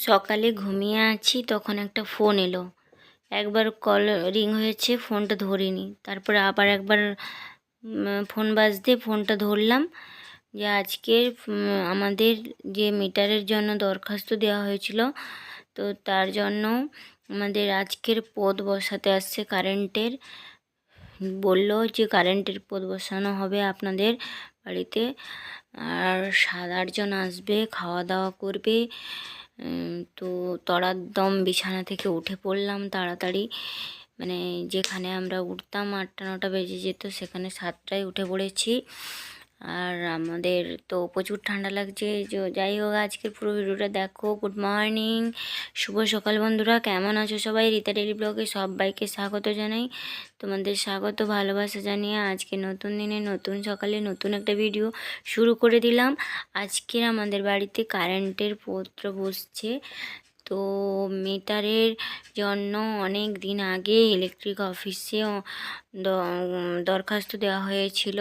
সকালে ঘুমিয়ে আছি, তখন একটা ফোন এলো। একবার কল রিং হয়েছে, ফোনটা ধরিনি। তারপরে আবার একবার ফোন বাজতে ফোনটা ধরলাম। যে আজকের আমাদের যে মিটারের জন্য দরখাস্ত দেওয়া হয়েছিল, তো তার জন্য আমাদের আজকের পদ বসাতে আসছে কারেন্টের। বলল যে কারেন্টের পদ বসানো হবে আপনাদের বাড়িতে। আর সাত আটজন আসবে, খাওয়া দাওয়া করবে। তো তরার দম বিছানা থেকে উঠে পড়লাম তাড়াতাড়ি। মানে যেখানে আমরা উঠতাম আটটা নটা বেজে যেত, সেখানে সাতটায় উঠে পড়েছি। আর আমাদের তো প্রচুর ঠান্ডা লাগছে যাই হোক আজকের পুরো ভিডিওটা দেখো। গুড মর্নিং শুভ সকাল বন্ধুরা, কেমন আছো সবাই? রীতা ডেলি ব্লগে সবাইকে স্বাগত জানাই। তোমাদের স্বাগত, ভালোবাসা জানিয়ে আজকে নতুন দিনে, নতুন সকালে নতুন একটা ভিডিও শুরু করে দিলাম। আজকের আমাদের বাড়িতে কারেন্টের পত্র বসছে। তো মিটারের জন্য অনেক দিন আগে ইলেকট্রিক অফিসে দরখাস্ত দেওয়া হয়েছিল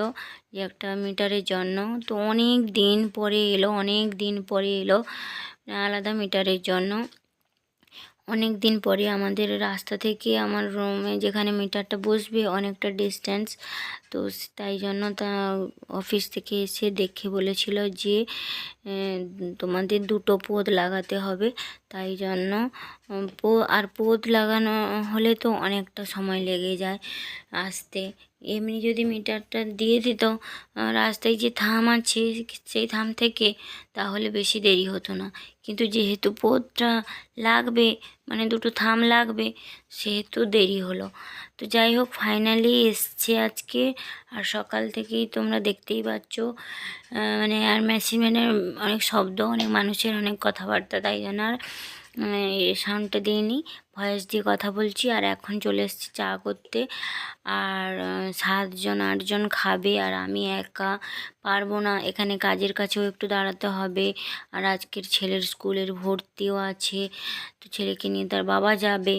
যে একটা মিটারের জন্য। তো অনেক দিন পরে এলো, অনেক দিন পরে এলো, আলাদা মিটারের জন্য। অনেক দিন পরে আমাদের রাস্তা থেকে আমার রুমে যেখানে মিটারটা বসবে অনেকটা ডিস্টেন্স তো তাই জন্য তা অফিস থেকে এসে দেখে বলেছিল যে তোমাদের দুটো পোদ লাগাতে হবে। তাই জন্য পো, আর পোদ লাগানো হলে তো অনেকটা সময় লেগে যায় আসতে। এমনি যদি মিটারটা দিয়ে দিত রাস্তায় যে থাম আছে সেই থাম থেকে তাহলে বেশি দেরি হতো না। কিন্তু যেহেতু পোদটা লাগবে মানে দুটো থাম লাগবে, সেহেতু দেরি হলো। তো যাই হোক ফাইনালি এসছে আজকে। আর সকাল থেকেই তোমরা দেখতেই পাচ্ছ মানে আর মেশিনের অনেক শব্দ, অনেক মানুষের অনেক কথাবার্তা, তাই জন্য আর সাউন্ডটা দিইনি। ভয়েস দিয়ে কথা বলছি, আর এখন চলে এসেছি চা করতে। আর সাতজন, আটজন খাবে, আর আমি একা পারব না। এখানে কাজের কাছেও একটু দাঁড়াতে হবে। আর আজকের ছেলের স্কুলের ভর্তিও আছে, তো ছেলেকে নিয়ে তার বাবা যাবে।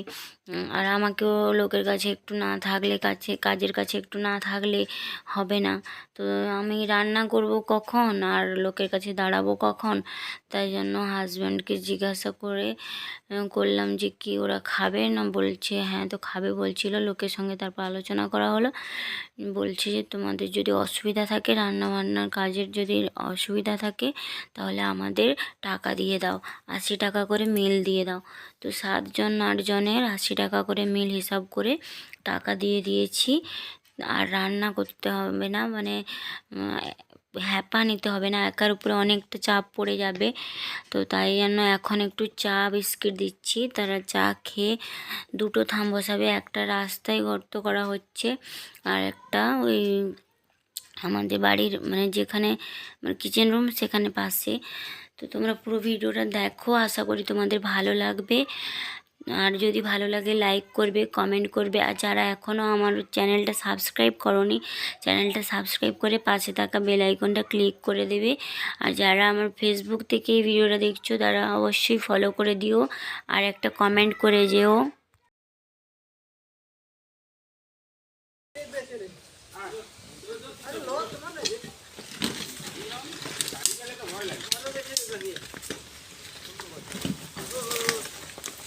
আর আমাকেও লোকের কাছে একটু না থাকলে, কাছে, কাজের কাছে একটু না থাকলে হবে না। তো আমি রান্না করব কখন? আর লোকের কাছে দাঁড়াবো কখন? তাই জন্য হাজব্যান্ডকে জিজ্ঞাসা করে করলাম যে কি ওরা খাবে না, বলছে হ্যাঁ তো খাবে, বলছিল। লোকের সঙ্গে তারপর আলোচনা করা হলো। বলছে যে, তোমাদের যদি অসুবিধা থাকে রান্না বান্নার কাজের যদি অসুবিধা থাকে, তাহলে আমাদের টাকা দিয়ে দাও। আশি টাকা করে মিল দিয়ে দাও। তো সাতজন, আটজনের আশি টাকা করে মিল হিসাব করে টাকা দিয়ে দিয়েছি। আর রান্না করতে হবে না মানে হ্যাপা নিতে হবে না, একার উপরে অনেকটা চাপ পড়ে যাবে। তো তাই জন্য এখন একটু চা বিস্কিট দিচ্ছি। তারা চা খেয়ে দুটো থাম বসাবে, একটা রাস্তায় গর্ত করা হচ্ছে আর একটা ওই আমাদের বাড়ির মানে যেখানে মানে কিচেন রুম সেখানে পাশে। তো তোমরা পুরো ভিডিওটা দেখো, আশা করি তোমাদের ভালো লাগবে। আর যদি ভালো লাগে লাইক করবে কমেন্ট করবে, আর যারা এখনও আমার চ্যানেলটা সাবস্ক্রাইব করনি চ্যানেলটা সাবস্ক্রাইব করে পাশে থাকা বেল আইকনটা ক্লিক করে দেবে। আর যারা আমার ফেসবুক থেকে এই ভিডিওটা দেখছ, তারা অবশ্যই ফলো করে দিও, আর একটা কমেন্ট করে যেও।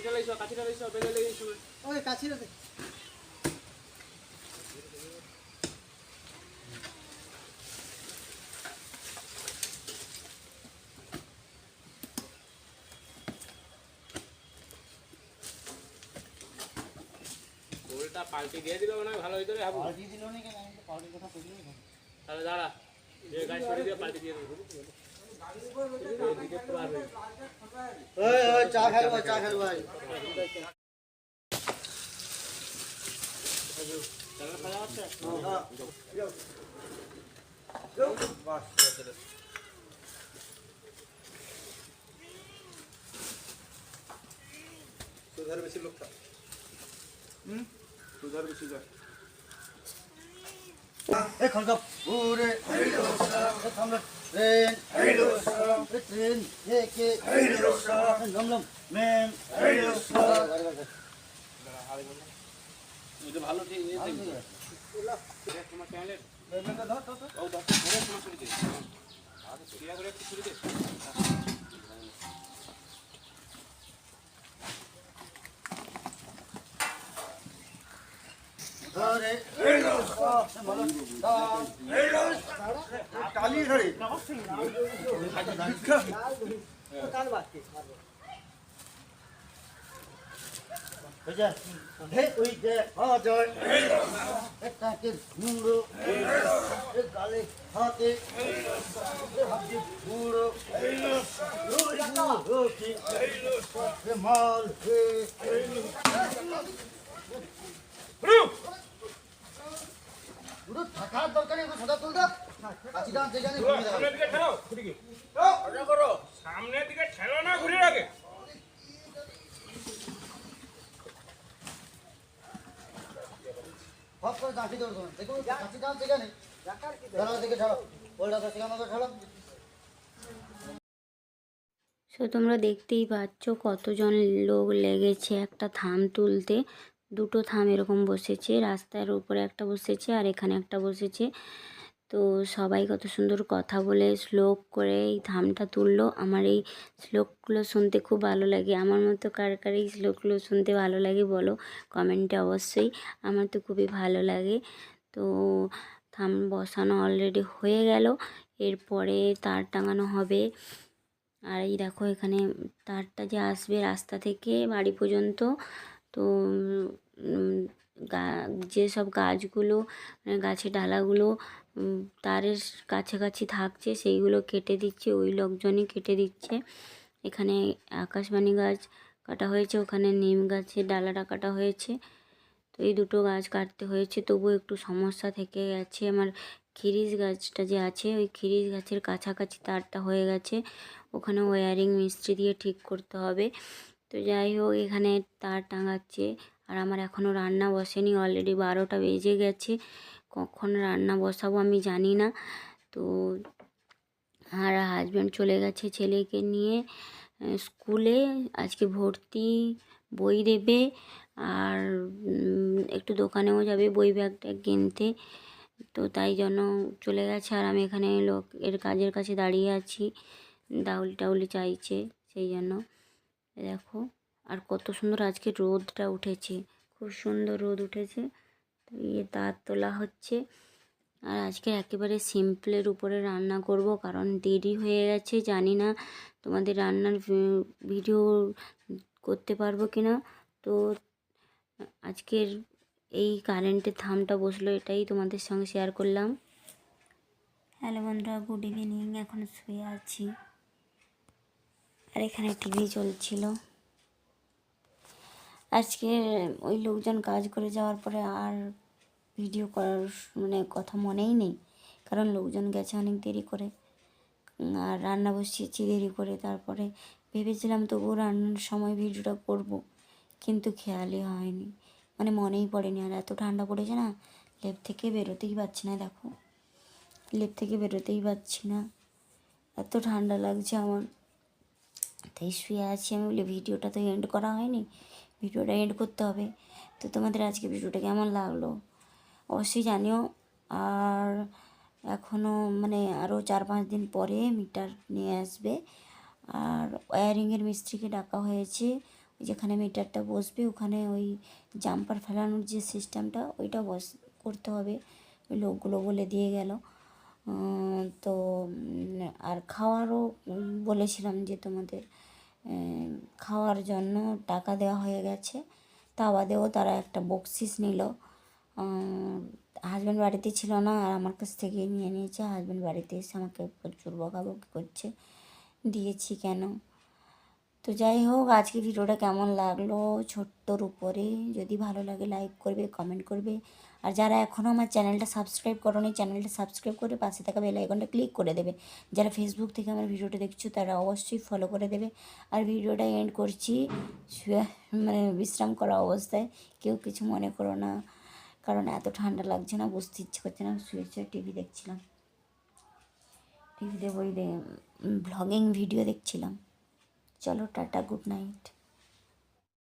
কাঠিটা লাইছো কাঠিটা লাইছো বেলে লাইছো ওই কাঠিটা দে গোলটা পাল্টি দিয়ে দিলে মনে হয় ভালো হইতো রে হাবু পাল্টি দিল না কেন পাল্টির কথা কইলি তাহলে দাঁড়া গাছ পাল্টি দিয়ে পাল্টি দিয়ে দেবো এদিকে পুরো আর হয়ে গেছে। ওই ওই চা খাইবো চা খাইবো ভাই তাহলে খাওয়া হচ্ছে সুধার বেশি লোকটা হুম সুধার বেশি যায় এ খলকা পুরে এ থামলে ট্রেন। ট্রেন কে। লম লম মেন। এটা ভালো তোমার চ্যানেলের ও দশ করে তোমার ছুরি দে আগে ক্রিয়া করে একটু ছুরি দে ধরে টালি ধরে গালে হাতে বুড়ো মাল পুরো থাকার দরকার নেই সদা তুলতা আছি গান যেখানে ঘুমিয়ে যাবে সামনের দিকে ঠেলো ছুরিকে সোজা করো। সামনের দিকে ঠেলো না ঘুরে রাখে হপ করে দাঁড়ি ধরো তোমার। দেখো আছি যেখানে। ধরো দিকে ঢালো ওল্ডা তো সেখানে ঢালো সো তোমরা দেখতেই পাচ্ছ কতজন লোক লেগেছে একটা থাম তুলতে। দুটো থাম এরকম বসেছে, রাস্তার উপরে একটা বসেছে আর এখানে একটা বসেছে। তো সবাই কত সুন্দর কথা বলে শ্লোক করে এই থামটা তুললো। আমার এই শ্লোকগুলো শুনতে খুব ভালো লাগে। আমার মতো কার কার এই শ্লোকগুলো শুনতে ভালো লাগে বলো কমেন্টে অবশ্যই। আমার তো খুবই ভালো লাগে। তো থাম বসানো অলরেডি হয়ে গেল। এরপরে তার টাঙানো হবে। আর এই দেখো এখানে তারটা যে আসবে রাস্তা থেকে বাড়ি পর্যন্ত তো যেসব গাছগুলো মানে গাছের ডালাগুলো তারের কাছাকাছি থাকছে, সেইগুলো কেটে দিচ্ছে, ওই লোকজনই কেটে দিচ্ছে। এখানে আকাশবাণী গাছ কাটা হয়েছে, ওখানে নিম গাছের ডালাটা কাটা হয়েছে। তো এই দুটো গাছ কাটতে হয়েছে, তবু একটু সমস্যা থেকে গেছে। আমার খিরিস গাছটা যে আছে, ওই খিরিস গাছের কাছাকাছি তারটা হয়ে গেছে। ওখানে ওয়্যারিং মিস্ত্রি দিয়ে ঠিক করতে হবে। তো যাই হোক এখানে তার টাঙাচ্ছে। আর আমার এখনও রান্না বসেনি অলরেডি বারোটা বেজে গেছে। কখন রান্না বসাবো আমি জানি না। তো আর হাজব্যান্ড চলে গেছে ছেলেকে নিয়ে স্কুলে। আজকে ভর্তি বই দেবে। আর একটু দোকানেও যাবে বই ব্যাগটা কিনতে। তো তাই জন্য চলে গেছে। আর আমি এখানে লোক, এর কাজের কাছে দাঁড়িয়ে আছি। ডাউলি টাউলি চাইছে, সেই জন্য। দেখো, আর কত সুন্দর আজকে রোদটা উঠেছে। খুব সুন্দর রোদ উঠেছে। তো ইয়ে তার তোলা হচ্ছে। আর আজকে একেবারে সিম্পলের উপরে রান্না করব, কারণ দেরি হয়ে গেছে, জানি না তোমাদের রান্নার ভিডিও করতে পারব কি না তো আজকের এই কারেন্টের থামটা বসল, এটাই তোমাদের সঙ্গে শেয়ার করলাম। হ্যালো বন্ধুরা গুড ইভিনিং এখন শুয়ে আছি। আর এখানে টিভি চলছিল। আজকে ওই লোকজন কাজ করে যাওয়ার পরে আর ভিডিও করার মানে কথা মনেই নেই। কারণ লোকজন গেছে অনেক দেরি করে। আর রান্না বসিয়েছি দেরি করে। তারপরে ভেবেছিলাম তবুও রান্নার সময় ভিডিওটা করব, কিন্তু খেয়ালই হয়নি। মানে মনেই পড়েনি। আর এত ঠান্ডা পড়েছে না, লেপ থেকে বেরোতেই পারছি না, দেখো। লেপ থেকে বেরোতেই পারছি না। এত ঠান্ডা লাগছে আমার। তাই শুয়ে আছি আমি বলি, ভিডিওটা তো এন্ড করা হয়নি, ভিডিওটা এন্ড করতে হবে। তো তোমাদের আজকে ভিডিওটা কেমন লাগল? অবশ্যই জানিও। আর এখনও মানে আরও চার পাঁচ দিন পরে মিটার নিয়ে আসবে। আর ওয়্যারিংয়ের মিস্ত্রিকে ডাকা হয়েছে যেখানে মিটারটা বসবে, ওখানে ওই জাম্পার ফেলানোর যে সিস্টেমটা ওইটা বস, করতে হবে। ওই লোকগুলো বলে দিয়ে গেল। তো আর খাওয়ারও বলেছিলাম যে তোমাদের খাওয়ার জন্য টাকা দেওয়া হয়ে গেছে। তা বাদেও তারা একটা বকশিস নিল। হাজব্যান্ড বাড়িতে ছিল না আর আমার কাছ থেকে নিয়ে নিয়েছে। হাজব্যান্ড বাড়িতে এসে আমাকে প্রচুর বকাবকি করছে। দিয়েছি কেন? তো যাই হোক, আজকে ভিডিওটা কেমন লাগল? ছোট্টর উপরে যদি ভালো লাগে লাইক করবে কমেন্ট করবে। আর যারা এখনও আমার চ্যানেলটা সাবস্ক্রাইব করোনি, চ্যানেলটা সাবস্ক্রাইব করে পাশে থাকা বেল আইকনটা ক্লিক করে দেবে। যারা ফেসবুক থেকে আমার ভিডিওটা দেখছ, তারা অবশ্যই ফলো করে দেবে। আর ভিডিওটা এন্ড করছি মানে বিশ্রাম করা অবস্থায়। কেউ কিছু মনে করো না, কারণ এত ঠান্ডা লাগছে না বুঝতে ইচ্ছে করছে না, শুয়ে শুয়ে টিভি দেখছিলাম। টিভিতে বই ব্লগিং ভিডিও দেখছিলাম। চলো, টাটা গুড নাইট